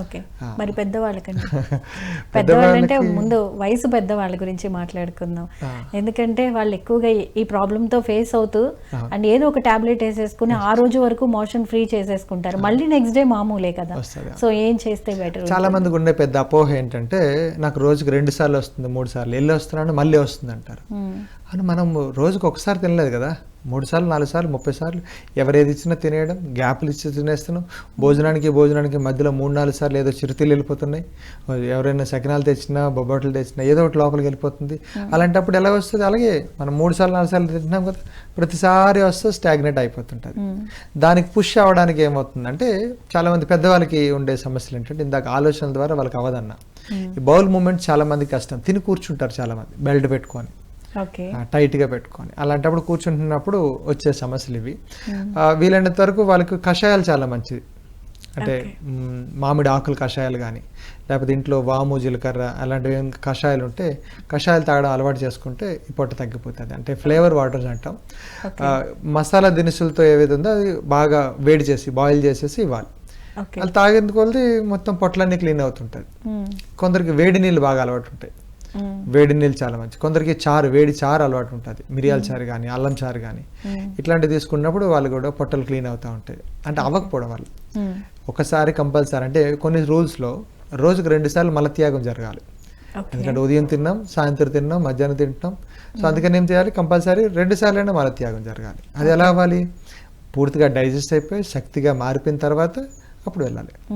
Okay. మరి పెద్దవాళ్ళకండి. పెద్దవాళ్ళు అంటే ముందు వయసు పెద్దవాళ్ళ గురించి మాట్లాడుకుందాం. ఎందుకంటే వాళ్ళు ఎక్కువగా ఈ- ప్రాబ్లమ్తో ఫేస్ అవుతూ. అండ్ ఏదో ఒక టాబ్లెట్ వేసేసుకుని ఆ రోజు వరకు మోషన్ ఫ్రీ చేసేసుకుంటారు. మళ్ళీ నెక్స్ట్ డే మామూలే కదా. సో ఏం చేస్తే బెటర్ చాలా మందికి ఉండే పెద్ద అపోహ ఏంటంటే నాకు రోజుకి రెండు సార్లు వస్తుంది మూడు సార్లు. వెళ్ళి వస్తున్నాను మళ్ళీ వస్తుంది అంటారు అని మనం రోజుకి ఒకసారి తినలేదు కదా? మూడు సార్లు నాలుగు సార్లు ముప్పై సార్లు ఎవరు ఏది ఇచ్చినా తినేయడం గ్యాప్లు ఇచ్చి తినేస్తున్నాం. భోజనానికి భోజనానికి మధ్యలో మూడు నాలుగు సార్లు ఏదో చిరుతిళ్ళు వెళ్ళిపోతున్నాయి. ఎవరైనా సకినాలు తెచ్చినా బొబ్బట్లు తెచ్చినా ఏదో ఒకటి లోపలికి వెళ్ళిపోతుంది. అలాంటప్పుడు ఎలా వస్తుంది? అలాగే మనం మూడు సార్లు నాలుగు సార్లు తింటున్నాం కదా ప్రతిసారి వస్తే స్టాగ్నేట్ అయిపోతుంటుంది. దానికి పుష్ అవ్వడానికి ఏమవుతుందంటే చాలా మంది పెద్దవాళ్ళకి ఉండే సమస్యలు ఏంటంటే ఇందాక ఆలోచనల ద్వారా వాళ్ళకి అవదన్న ఈ బౌల్ మూమెంట్ చాలా మందికి కష్టం. తిని కూర్చుంటారు చాలా మంది బెల్ట్ పెట్టుకొని. టైట్గా పెట్టుకొని. అలాంటప్పుడు కూర్చుంటున్నప్పుడు వచ్చే సమస్యలు ఇవి. వీలైనంత వరకు వాళ్ళకి కషాయాలు చాలా మంచిది. అంటే మామిడి ఆకులు కషాయాలు కానీ లేకపోతే ఇంట్లో వాము జీలకర్ర అలాంటివి కషాయాలు ఉంటే కషాయాలు తాగడం అలవాటు చేసుకుంటే ఈ పొట్ట తగ్గిపోతుంది. అంటే ఫ్లేవర్ వాటర్స్ అంటాం. మసాలా దినుసులతో ఏవైతే ఉందో అది బాగా వేడి చేసి బాయిల్ చేసేసి ఇవ్వాలి. అది తాగేందుకు మొత్తం పొట్లన్నీ క్లీన్ అవుతుంటుంది. కొందరికి వేడి నీళ్ళు బాగా అలవాటు ఉంటాయి. వేడి నీళ్ళు చాలా మంచి కొందరికి చారు వేడి చారు అలవాటు ఉంటుంది. మిరియాల చారు కానీ అల్లం చారు కానీ ఇట్లాంటివి తీసుకున్నప్పుడు వాళ్ళు కూడా పొట్టలు క్లీన్ అవుతూ ఉంటాయి. అంటే అవ్వకపోవడం వల్ల. ఒకసారి కంపల్సరీ అంటే కొన్ని రూల్స్లో రోజుకు రెండు సార్లు మలత్యాగం జరగాలి. ఎందుకంటే ఉదయం తిన్నాం సాయంత్రం తిన్నాం మధ్యాహ్నం తింటాం. సో అందుకని ఏం చేయాలి? కంపల్సరీ రెండు సార్లు అయినా మలత్యాగం జరగాలి. అది ఎలా అవ్వాలి? పూర్తిగా డైజెస్ట్ అయిపోయి శక్తిగా మారిపోయిన తర్వాత అప్పుడు వెళ్ళాలి.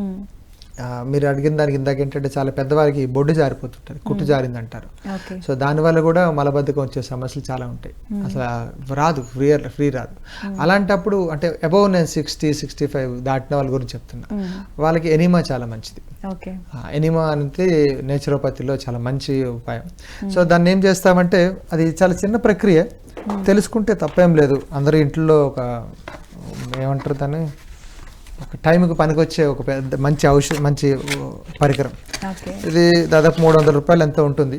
మీరు అడిగిన దానికి ఇందాక ఏంటంటే చాలా పెద్దవారికి బొడ్డు జారిపోతుంటుంది కుట్టు జారింది అంటారు సో దానివల్ల కూడా మలబద్ధకం వచ్చే సమస్యలు చాలా ఉంటాయి. అసలు రాదు ఫ్రీ ఫ్రీ రాదు. అలాంటప్పుడు అంటే అబౌవ్ నేను సిక్స్టీ సిక్స్టీ ఫైవ్ దాటిన వాళ్ళ గురించి చెప్తున్నా. వాళ్ళకి ఎనిమా చాలా మంచిది. ఎనిమా అనేది నేచురోపతిలో చాలా మంచి ఉపాయం. సో దాన్ని ఏం చేస్తామంటే అది చాలా చిన్న ప్రక్రియ. తెలుసుకుంటే తప్పేం లేదు. అందరూ ఇంట్లో ఒక ఏమంటారు దాన్ని? టైంకి పనికొచ్చే ఒక పెద్ద మంచి ఔషధం మంచి పరికరం. ఇది దాదాపు మూడు వందల రూపాయలు ఎంతో ఉంటుంది.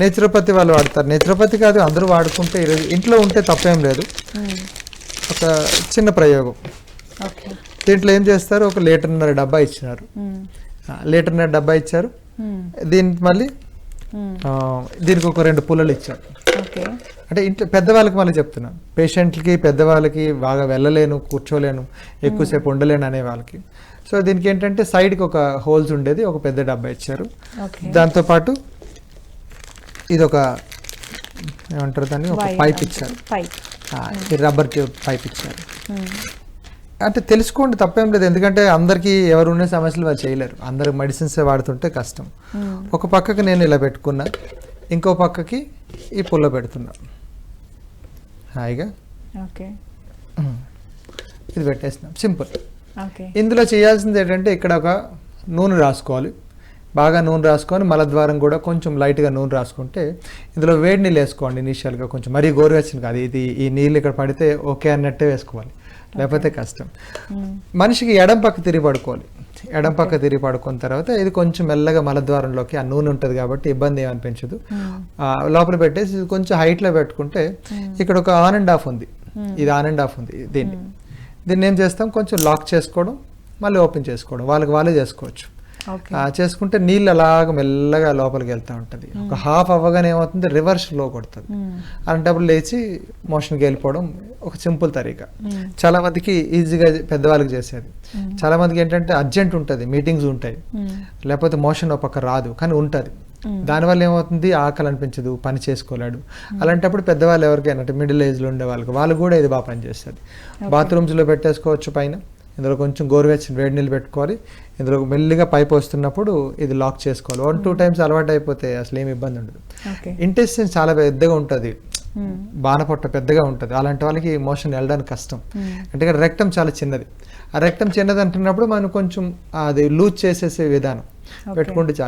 నేచురోపతి వాళ్ళు వాడతారు. నేచురోపతి కాదు అందరూ వాడుకుంటే ఈరోజు ఇంట్లో ఉంటే తప్పేం లేదు. ఒక చిన్న ప్రయోగం. దీంట్లో ఏం చేస్తారు? ఒక లీటర్న్నర డబ్బా ఇచ్చినారు. లీటర్న్నర డబ్బా ఇచ్చారు. దీనికి మళ్ళీ దీనికి ఒక రెండు పుల్లలు ఇచ్చారు. అంటే ఇంట్లో పెద్దవాళ్ళకి మళ్ళీ చెప్తున్నాను పేషెంట్లకి పెద్దవాళ్ళకి బాగా వెళ్ళలేను కూర్చోలేను ఎక్కువసేపు ఉండలేను అనే వాళ్ళకి. సో దీనికి ఏంటంటే సైడ్కి ఒక హోల్స్ ఉండేది ఒక పెద్ద డబ్బా ఇచ్చారు. దాంతోపాటు ఇది ఒక ఏమంటారు దాన్ని? ఒక పైప్ ఇచ్చారు. రబ్బర్ ట్యూబ్ పైప్ ఇచ్చారు. అంటే తెలుసుకోండి తప్పేం లేదు. ఎందుకంటే అందరికీ ఎవరు ఉన్న సమస్యలు వాళ్ళు చేయలేరు. అందరు మెడిసిన్స్ వాడుతుంటే కష్టం. ఒక పక్కకి నేను ఇలా పెట్టుకున్నా. ఇంకో పక్కకి ఈ పుల్ల పెడుతున్నా. హాయిగా? ఓకే. ఇది పెట్టేసినాం సింపుల్. ఇందులో చేయాల్సింది ఏంటంటే ఇక్కడ ఒక నూనె రాసుకోవాలి. బాగా నూనె రాసుకొని మలద్వారం కూడా కొంచెం లైట్గా నూనె రాసుకుంటే ఇందులో వేడి నీళ్ళు వేసుకోండి ఇనీషియల్గా కొంచెం. మరీ గోరువెచ్చని కాదు. ఇది ఈ నీళ్ళు ఇక్కడ పడితే ఓకే అన్నట్టే వేసుకోవాలి. లేకపోతే కష్టం. మనిషికి ఎడం పక్క తిరిగి పడుకోవాలి. ఎడం పక్క తిరిగి పడుకున్న తర్వాత ఇది కొంచెం మెల్లగా మలద్వారంలోకి ఆ నూనె ఉంటుంది కాబట్టి ఇబ్బంది ఏమనిపించదు లోపల పెట్టేసి కొంచెం హైట్లో పెట్టుకుంటే ఇక్కడ ఒక ఆన్ అండ్ ఆఫ్ ఉంది. ఇది ఆన్ అండ్ ఆఫ్ ఉంది దీన్ని. దీన్ని ఏం చేస్తాం? కొంచెం లాక్ చేసుకోవడం మళ్ళీ ఓపెన్ చేసుకోవడం. వాళ్ళకి వాళ్ళే చేసుకోవచ్చు. చేసుకుంటే నీళ్ళు అలాగ మెల్లగా లోపలికి వెళ్తూ ఉంటుంది. ఒక హాఫ్ అవ్వగానే ఏమవుతుంది? రివర్స్లో కొడుతుంది. అలాంటప్పుడు లేచి మోషన్కి వెళ్ళిపోవడం ఒక సింపుల్ తరీకా. చాలా మందికి ఈజీగా పెద్దవాళ్ళకి చేసేది. చాలా మందికి ఏంటంటే అర్జెంట్ ఉంటుంది మీటింగ్స్ ఉంటాయి. లేకపోతే మోషన్ ఒక పక్క రాదు కానీ ఉంటుంది. దానివల్ల ఏమవుతుంది? ఆకలి అనిపించదు పని చేసుకోలేడు. అలాంటప్పుడు పెద్దవాళ్ళు ఎవరికైనా అంటే మిడిల్ ఏజ్లో ఉండే వాళ్ళకి వాళ్ళు కూడా ఇది బాగా పనిచేస్తుంది బాత్రూమ్స్లో పెట్టేసుకోవచ్చు పైన. ఇందులో కొంచెం గోరువెచ్చని వేడి నీళ్ళు పెట్టుకోవాలి. ఇందులో మెల్లిగా పైప్ వస్తున్నప్పుడు ఇది లాక్ చేసుకోవాలి. వన్ టూ టైమ్స్ అలవాటు అయిపోతే అసలు ఏమి ఇబ్బంది ఉండదు. ఇంటెస్టిన్ చాలా పెద్దగా ఉంటుంది. బాణపొట్ట పెద్దగా ఉంటుంది. అలాంటి వాళ్ళకి మోషన్ వెళ్ళడానికి కష్టం. ఎందుకంటే రెక్టం చాలా చిన్నది. ఆ రెక్టం చిన్నది అంటున్నప్పుడు మనం కొంచెం అది లూజ్ చేసేసే విధానం పెట్టుకుంటే చాలు.